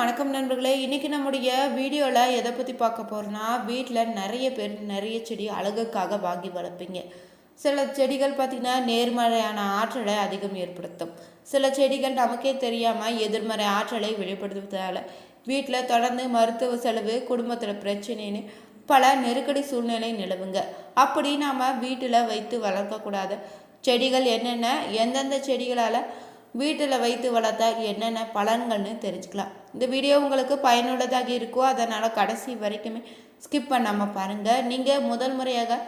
வணக்கம் நண்பர்களே. இன்றைக்கி நம்முடைய வீடியோவில் எதை பற்றி பார்க்க போகிறோன்னா வீட்டில் நிறைய பேர் நிறைய செடி அழகுக்காக வாங்கி வளர்ப்பீங்க. சில செடிகள் பார்த்திங்கன்னா நேர்மறையான ஆற்றலை அதிகம் ஏற்படுத்தும். சில செடிகள் நமக்கே தெரியாமல் எதிர்மறை ஆற்றலை வெளிப்படுத்துவதால் வீட்டில் தொடர்ந்து மருத்துவ செலவு குடும்பத்தில் பிரச்சனைன்னு பல நெருக்கடி சூழ்நிலை நிலவுங்க. அப்படி நாம் வீட்டில் வைத்து வளர்க்கக்கூடாத. செடிகள் என்னென்ன எந்தெந்த செடிகளால் வீட்டில் வைத்து வளர்த்தா என்னென்ன பலன்கள்னு தெரிஞ்சுக்கலாம். இந்த வீடியோ உங்களுக்கு பயனுள்ளதாக இருக்கோ அதனால் கடைசி வரைக்குமே ஸ்கிப் பண்ணாமல் பாருங்கள் நீங்கள் முதல் முறையாக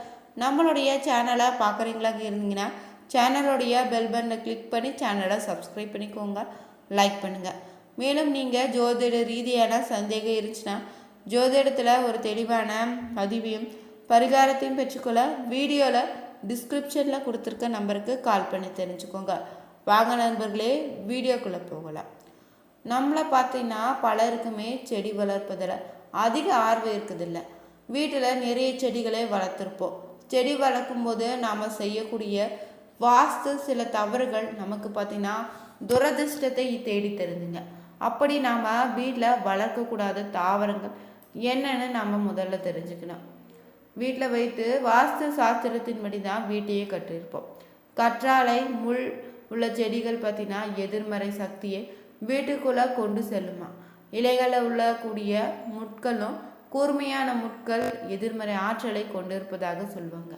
நம்மளுடைய சேனலை பார்க்குறீங்களாக இருந்தீங்கன்னா சேனலுடைய பெல் பட்டனை கிளிக் பண்ணி சேனலை சப்ஸ்கிரைப் பண்ணிக்கோங்க. லைக் பண்ணுங்கள் மேலும் நீங்கள் ஜோதிட ரீதியான சந்தேகம் இருந்துச்சுன்னா ஜோதிடத்தில் ஒரு தெளிவான பதிவையும் பரிகாரத்தையும் பெற்றுக்கொள்ள வீடியோவில் டிஸ்கிரிப்ஷனில் கொடுத்துருக்க நம்பருக்கு கால் பண்ணி தெரிஞ்சுக்கோங்க. வாங்க நண்பர்களே வீடியோக்குள்ளே போகலாம். நம்மளை பார்த்தீங்கன்னா பலருக்குமே செடி வளர்ப்பதில் அதிக ஆர்வம் இருக்குதில்ல. வீட்டில் நிறைய செடிகளை வளர்த்துருப்போம். செடி வளர்க்கும் போது நாம் செய்யக்கூடிய வாஸ்து சில தவறுகள் நமக்கு பார்த்திங்கன்னா துரதிர்ஷ்டத்தை தேடி தருதுங்க. அப்படி நாம் வீட்டில் வளர்க்கக்கூடாத தாவரங்கள் என்னன்னு நம்ம முதல்ல தெரிஞ்சுக்கணும். வீட்டில் வைத்து வாஸ்து சாஸ்திரத்தின்படி தான் வீட்டையே கட்டியிருப்போம். கற்றாழை முள் உள்ள செடிகள் பார்த்தீங்கன்னா எதிர்மறை சக்தியை வீட்டுக்குள்ளே கொண்டு செல்லுமா. இலைகளில் உள்ள கூடிய முட்களும் கூர்மையான முட்கள் எதிர்மறை ஆற்றலை கொண்டிருப்பதாக சொல்லுவாங்க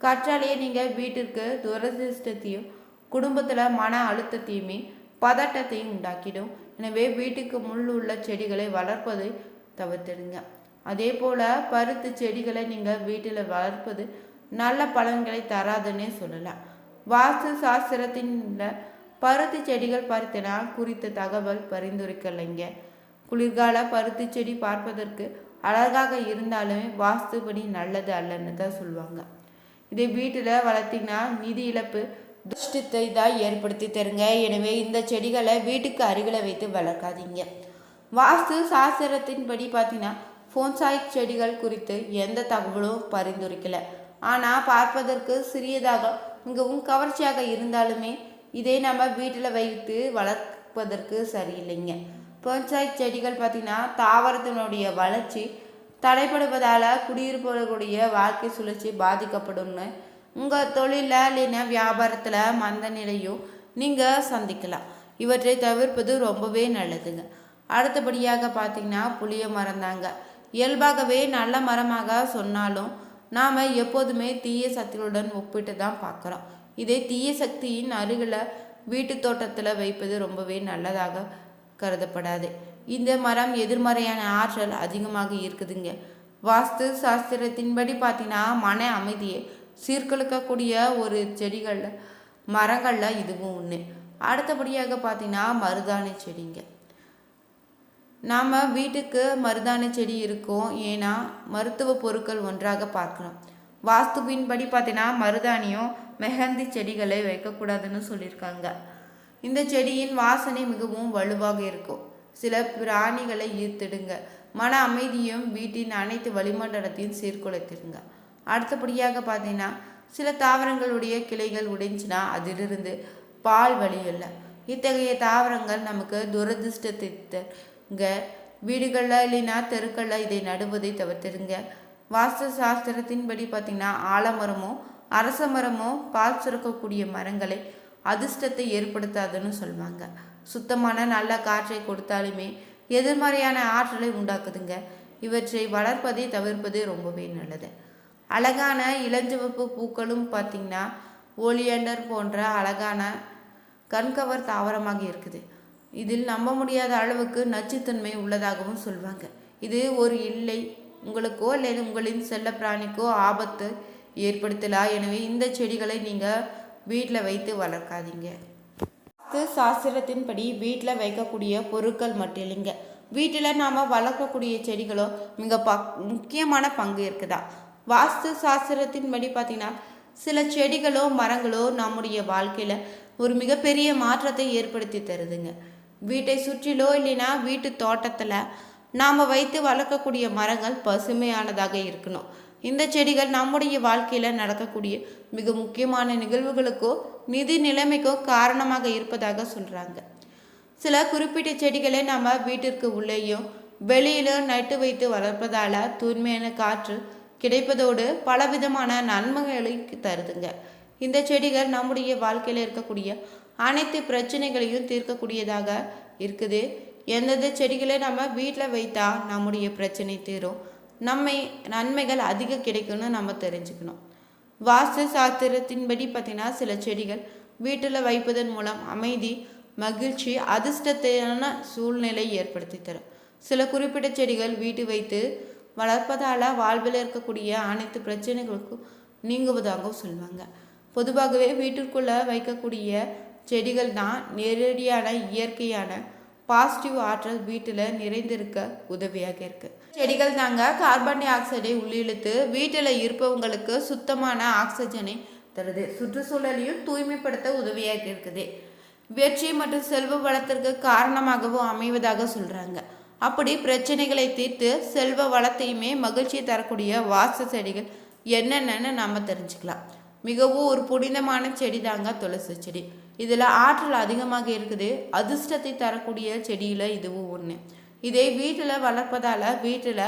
கற்றாழையை நீங்கள் வீட்டிற்கு துரதிருஷ்டத்தையும் குடும்பத்தில் மன அழுத்தத்தையுமே பதட்டத்தையும் உண்டாக்கிடும். எனவே வீட்டுக்கு முள் உள்ள செடிகளை வளர்ப்பதை தவிர்த்திடுங்க. அதே போல் பருத்து செடிகளை நீங்கள் வீட்டில் வளர்ப்பது நல்ல பலன்களை தராதுன்னே சொல்லலாம். வாஸ்து சாஸ்திரத்தின் பருத்தி செடிகள் பருத்தினால் குறித்த தகவல் பரிந்துரைக்கலைங்க. குளிர்கால பருத்தி செடி பார்ப்பதற்கு அழகாக இருந்தாலுமே வாஸ்துபடி நல்லது அல்லன்னு தான் சொல்லுவாங்க. இதை வீட்டில் வளர்த்திங்கன்னா நிதி இழப்பு துஷ்டத்தை தான் ஏற்படுத்தி தருங்க. எனவே இந்த செடிகளை வீட்டுக்கு அருகில் வைத்து வளர்க்காதீங்க. வாஸ்து சாஸ்திரத்தின்படி பார்த்தீங்கன்னா ஃபோன்சாய் செடிகள் குறித்து எந்த தகவலும் பரிந்துரைக்கலை. ஆனால் பார்ப்பதற்கு சிறியதாக மிகவும் கவர்ச்சியாக இருந்தாலுமே இதே நம்ம வீட்டில் வைத்து வளர்ப்பதற்கு சரியில்லைங்க. பஞ்சாயத் செடிகள் பார்த்திங்கன்னா தாவரத்தினுடைய வளர்ச்சி தடைப்படுவதால் குடியிருப்பவர்களுடைய வாழ்க்கை சுழற்சி பாதிக்கப்படும்னு உங்கள் தொழிலில் இல்லைன்னா வியாபாரத்தில் மந்த நிலையும் நீங்கள் சந்திக்கலாம். இவற்றை தவிர்ப்பது ரொம்பவே நல்லதுங்க. அடுத்தபடியாக பார்த்திங்கன்னா புளிய மரம் தாங்க. இயல்பாகவே நல்ல மரமாக சொன்னாலும் நாம் எப்போதுமே தீய சக்திகளுடன் ஒப்பிட்டு தான் பார்க்குறோம். இதே தீய சக்தியின் அருகில் வீட்டு தோட்டத்தில் வைப்பது ரொம்பவே நல்லதாக கருதப்படாது. இந்த மரம் எதிர்மறையான ஆற்றல் அதிகமாக இருக்குதுங்க. வாஸ்து சாஸ்திரத்தின்படி பார்த்தீங்கன்னா மன அமைதியை சீர்குலைக்கக்கூடிய ஒரு செடிகளில் மரங்களில் இதுவும் ஒன்று அடுத்தபடியாக பார்த்தீங்கன்னா மருதாணி செடிங்க. நாம் வீட்டுக்கு மருதாணி செடி இருக்கும். ஏன்னா மருத்துவ பொருட்கள் ஒன்றாக பார்க்கணும். வாஸ்துவின்படி பார்த்தீங்கன்னா மருதாணியும் மெஹந்தி செடிகளை வைக்கக்கூடாதுன்னு சொல்லியிருக்காங்க. இந்த செடியின் வாசனை மிகவும் வலுவாக இருக்கும். சில பிராணிகளை ஈர்த்திடுங்க. மன அமைதியும் வீட்டின் அனைத்து வளிமண்டலத்தையும் சீர்குலைத்திடுங்க. அடுத்தபடியாக பார்த்தீங்கன்னா சில தாவரங்களுடைய கிளைகள் உடைஞ்சினா அதிலிருந்து பால் வழியில்ல. இத்தகைய தாவரங்கள் நமக்கு துரதிருஷ்டத்தை இங்கே வீடுகளில் இல்லைன்னா தெருக்களில் இதை நடுவதை தவிர்த்துடுங்க வாஸ்து சாஸ்திரத்தின்படி பார்த்திங்கன்னா ஆலமரமோ அரச மரமோ பால் சுரக்கக்கூடிய மரங்களை அதிர்ஷ்டத்தை ஏற்படுத்தாதுன்னு சொல்லுவாங்க. சுத்தமான நல்ல காற்றை கொடுத்தாலுமே எதிர்மறையான ஆற்றலை உண்டாக்குதுங்க. இவற்றை வளர்ப்பதை தவிர்ப்பது ரொம்பவே நல்லது. அழகான இளஞ்சிவப்பு பூக்களும் பார்த்திங்கன்னா ஓலியண்டர் போன்ற அழகான கண்கவர் தாவரமாக இருக்குது. இதில் நம்ப முடியாத அளவுக்கு நச்சுத்தன்மை உள்ளதாகவும் சொல்வாங்க. இது ஒரு இல்லை உங்களுக்கோ அல்லது உங்களின் செல்ல பிராணிக்கோ ஆபத்து ஏற்படுத்தலாம் எனவே இந்த செடிகளை நீங்கள் வீட்டில் வைத்து வளர்க்காதீங்க. வாஸ்து சாஸ்திரத்தின்படி வீட்டில் வைக்கக்கூடிய பொருட்கள் மட்டும் இல்லைங்க. வீட்டில் நாம் வளர்க்கக்கூடிய செடிகளோ மிக ப முக்கியமான பங்கு இருக்குதா? வாஸ்து சாஸ்திரத்தின்படி பார்த்தீங்கன்னா சில செடிகளோ மரங்களோ நம்முடைய வாழ்க்கையில் ஒரு மிகப்பெரிய மாற்றத்தை ஏற்படுத்தி தருதுங்க. வீட்டை சுற்றிலோ இல்லைன்னா வீட்டு தோட்டத்தில். நாம் வைத்து வளர்க்கக்கூடிய மரங்கள் பசுமையானதாக இருக்கணும். இந்த செடிகள் நம்முடைய வாழ்க்கையில் நடக்கக்கூடிய மிக முக்கியமான நிகழ்வுகளுக்கோ நிதி நிலைமைக்கோ காரணமாக இருப்பதாக சொல்கிறாங்க சில குறிப்பிட்ட செடிகளை நம்ம வீட்டிற்கு உள்ளேயும் வெளியிலும் நட்டு வைத்து வளர்ப்பதால் தூய்மையான காற்று கிடைப்பதோடு பலவிதமான நன்மைகளை தருதுங்க. இந்த செடிகள் நம்முடைய வாழ்க்கையில் இருக்கக்கூடிய அனைத்து பிரச்சனைகளையும் தீர்க்கக்கூடியதாக இருக்குது. எந்தெந்த செடிகளை நம்ம வீட்டில் வைத்தா நம்முடைய பிரச்சனை தீரும். நம்மை நன்மைகள் அதிக கிடைக்கும்னு நம்ம தெரிஞ்சுக்கணும். வாஸ்து சாஸ்திரத்தின்படி பார்த்திங்கன்னா சில செடிகள் வீட்டில் வைப்பதன் மூலம் அமைதி மகிழ்ச்சி அதிர்ஷ்டத்தையான சூழ்நிலை ஏற்படுத்தி தரும். சில குறிப்பிட்ட செடிகள் வீட்டு வைத்து வளர்ப்பதால் வாழ்வில் இருக்கக்கூடிய அனைத்து பிரச்சனைகளுக்கும் நீங்குவதாகவும் சொல்லுவாங்க. பொதுவாகவே வீட்டிற்குள்ளே வைக்கக்கூடிய செடிகள் தான் நேரடியான இயற்கையான பாசிட்டிவ் ஆற்றல் வீட்டில் நிறைந்திருக்க உதவியாக இருக்குது செடிகள் தாங்க கார்பன் டை ஆக்சைடை உள்ளிழுத்து வீட்டில் இருப்பவங்களுக்கு சுத்தமான ஆக்சிஜனை தருது. சுற்றுச்சூழலையும் தூய்மைப்படுத்த உதவியாக இருக்குது. வெற்றி மற்றும் செல்வ வளத்திற்கு காரணமாகவும் அமைவதாக சொல்கிறாங்க அப்படி பிரச்சனைகளை தீர்த்து செல்வ வளத்தையுமே மகிழ்ச்சியை தரக்கூடிய வாச செடிகள் என்னென்னு நம்ம தெரிஞ்சுக்கலாம். மிகவும் ஒரு புனிதமான செடி தாங்க துளசி செடி. இதில் ஆற்றல் அதிகமாக இருக்குது. அதிர்ஷ்டத்தை தரக்கூடிய செடியில் இதுவும் ஒன்று இதை வீட்டில் வளர்ப்பதால் வீட்டில்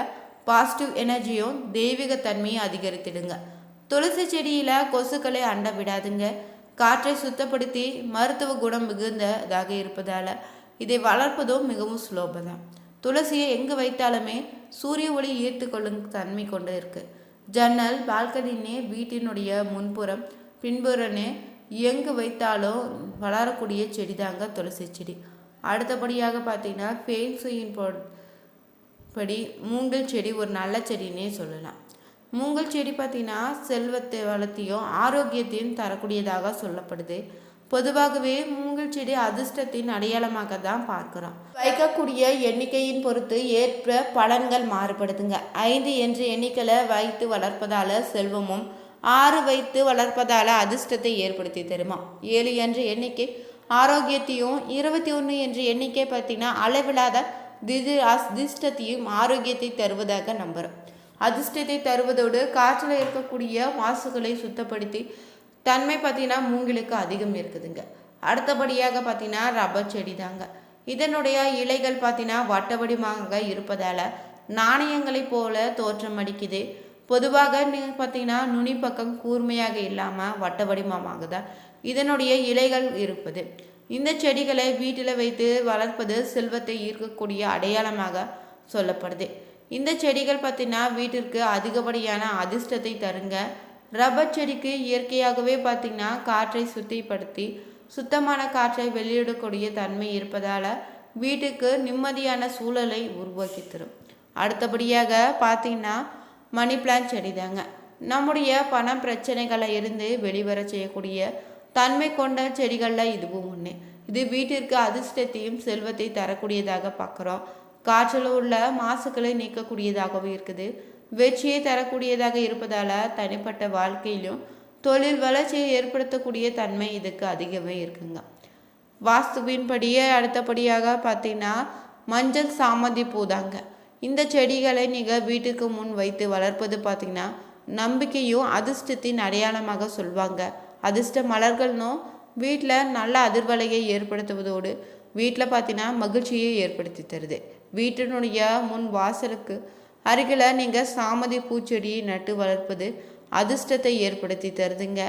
பாசிட்டிவ் எனர்ஜியும் தெய்வீக தன்மையும் அதிகரித்திடுங்க. துளசி செடியில் கொசுக்களை அண்ட விடாதுங்க. காற்றை சுத்தப்படுத்தி மருத்துவ குணம் மிகுந்ததாக இருப்பதால் இதை வளர்ப்பதும் மிகவும் சுலோபதான் துளசியை எங்கு வைத்தாலுமே சூரிய ஒளி ஈர்த்து கொள்ளும் தன்மை கொண்டு இருக்குது ஜன்னல் பால்கனின்னே வீட்டினுடைய முன்புறம் பின்புறனே எங்கு வைத்தாலும் வளரக்கூடிய செடி தாங்க துளசி செடி. அடுத்தபடியாக பார்த்தீங்கன்னா ஃபேன்சுயின் படி மூங்கில் செடி ஒரு நல்ல செடின்னே சொல்லலாம். மூங்கில் செடி பார்த்தீங்கன்னா செல்வத்தை வளர்த்தியும் ஆரோக்கியத்தையும் தரக்கூடியதாக சொல்லப்படுது. பொதுவாகவே மூங்கில் செடி அதிர்ஷ்டத்தின் அடையாளமாக தான் பார்க்குறோம். வைக்கக்கூடிய எண்ணிக்கையின் பொறுத்து ஏற்ற பலன்கள் மாறுபடுதுங்க. ஐந்து என்ற எண்ணிக்கையில் வைத்து வளர்ப்பதால் செல்வமும் ஆறு வைத்து வளர்ப்பதால் அதிர்ஷ்டத்தை ஏற்படுத்தி தருமா? ஏழு என்ற எண்ணிக்கை ஆரோக்கியத்தையும் இருபத்தி ஒன்று என்ற எண்ணிக்கை பார்த்தீங்கன்னா அளவில்லாத திது அதிர்ஷ்டத்தையும் ஆரோக்கியத்தை தருவதாக நம்புகிறோம் அதிர்ஷ்டத்தை தருவதோடு காற்றில் இருக்கக்கூடிய மாசுகளை சுத்தப்படுத்தி தன்மை பார்த்தீங்கன்னா மூங்கிலுக்கு அதிகம் இருக்குதுங்க. அடுத்தபடியாக பார்த்தீங்கன்னா ரப்பர் செடி தாங்க. இதனுடைய இலைகள் பார்த்தீங்கன்னா வட்டவடிமாக இருப்பதால் நாணயங்களைப் போல தோற்றம் அடிக்குது பொதுவாக நீங்கள் பார்த்தீங்கன்னா நுனி பக்கம் கூர்மையாக இல்லாமல் வட்ட வடிவமாக தான் இதனுடைய இலைகள் இருப்பது. இந்த செடிகளை வீட்டில் வைத்து வளர்ப்பது செல்வத்தை ஈர்க்கக்கூடிய அடையாளமாக சொல்லப்படுது. இந்த செடிகள் பார்த்திங்கன்னா வீட்டிற்கு அதிகப்படியான அதிர்ஷ்டத்தை தருங்க ரப்பர் செடிக்கு இயற்கையாகவே பார்த்திங்கன்னா காற்றை சுத்திப்படுத்தி சுத்தமான காற்றை வெளியிடக்கூடிய தன்மை இருப்பதால் வீட்டுக்கு நிம்மதியான சூழலை உருவாக்கி தரும். அடுத்தபடியாக பார்த்திங்கன்னா மணி பிளான்ட் செடி தாங்க நம்முடைய பண பிரச்சனைகளை இருந்து வெளிவர செய்யக்கூடிய தன்மை கொண்ட செடிகளில் இதுவும் ஒன்று இது வீட்டிற்கு அதிர்ஷ்டத்தையும் செல்வத்தை தரக்கூடியதாக பார்க்குறோம் காற்றில் உள்ள மாசுக்களை நீக்கக்கூடியதாகவும் இருக்குது. வெற்றியை தரக்கூடியதாக இருப்பதால் தனிப்பட்ட வாழ்க்கையிலும் தொழில் வளர்ச்சியை ஏற்படுத்தக்கூடிய தன்மை இதுக்கு அதிகமே இருக்குங்க. வாஸ்துவின்படியே அடுத்தபடியாக பார்த்தீங்கன்னா மஞ்சள் சாமந்தி பூதாங்க. இந்த செடிகளை நீங்கள் வீட்டுக்கு முன் வைத்து வளர்ப்பது பார்த்திங்கன்னா நம்பிக்கையும் அதிர்ஷ்டத்தின் அடையாளமாக சொல்வாங்க. அதிர்ஷ்ட மலர்கள்னும் வீட்டில் நல்ல அதிர்வலையை ஏற்படுத்துவதோடு வீட்டில் பார்த்தீங்கன்னா மகிழ்ச்சியை ஏற்படுத்தி தருது. வீட்டினுடைய முன் வாசலுக்கு அருகில் நீங்கள் சாமதி பூச்செடியை நட்டு வளர்ப்பது அதிர்ஷ்டத்தை ஏற்படுத்தி தருதுங்க.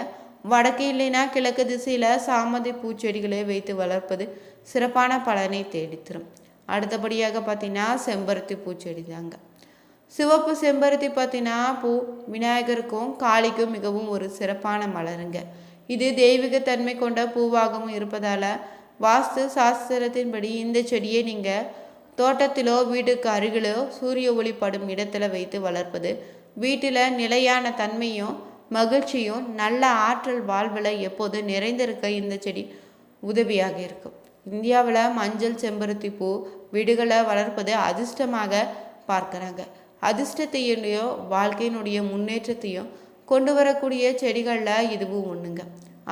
வடக்கு இல்லைன்னா கிழக்கு திசையில் சாமதி பூச்செடிகளை வைத்து வளர்ப்பது சிறப்பான பலனை தேடித்தரும். அடுத்தபடியாக பார்த்தீங்கன்னா செம்பருத்தி பூச்செடி தாங்க சிவப்பு செம்பருத்தி பார்த்தீங்கன்னா பூ விநாயகருக்கும் காளிக்கும் மிகவும் ஒரு சிறப்பான மலருங்க. இது தெய்வீகத்தன்மை கொண்ட பூவாகவும் இருப்பதால் வாஸ்து சாஸ்திரத்தின்படி இந்த செடியை நீங்கள் தோட்டத்திலோ வீட்டுக்கு அருகிலோ சூரிய ஒளிப்படும் இடத்துல வைத்து வளர்ப்பது வீட்டில் நிலையான தன்மையும் மகிழ்ச்சியும் நல்ல ஆற்றல் வாழ்வில் எப்போது நிறைந்திருக்க இந்த செடி உதவியாக இருக்கும். இந்தியாவில் மஞ்சள் செம்பருத்தி பூ வீடுகளை வளர்ப்பதை அதிர்ஷ்டமாக பார்க்குறாங்க. அதிர்ஷ்டத்தையோ வாழ்க்கையினுடைய முன்னேற்றத்தையும் கொண்டு வரக்கூடிய செடிகளில் இதுவும் ஒன்றுங்க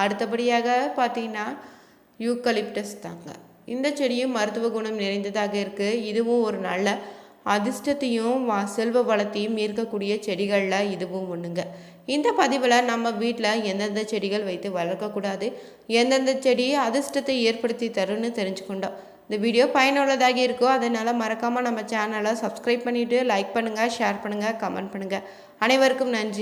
அடுத்தபடியாக பார்த்தீங்கன்னா யூக்கலிப்டஸ் தாங்க. இந்த செடியும் மருத்துவ குணம் நிறைந்ததாக இருக்குது இதுவும் ஒரு நல்ல அதிர்ஷ்டத்தையும் செல்வ வளத்தையும் ஈர்க்கக்கூடிய செடிகளில் இதுவும் ஒன்றுங்க இந்த பதிவில் நம்ம வீட்டில் எந்தெந்த செடிகள் வைத்து வளர்க்கக்கூடாது எந்தெந்த செடி அதிர்ஷ்டத்தை ஏற்படுத்தி தரும்னு தெரிஞ்சுக்கொண்டோம். இந்த வீடியோ பயனுள்ளதாக இருக்கும். அதனால் மறக்காமல் நம்ம சேனலை சப்ஸ்கிரைப் பண்ணிவிட்டு லைக் பண்ணுங்கள் ஷேர் பண்ணுங்கள் கமெண்ட் பண்ணுங்கள் அனைவருக்கும் நன்றி.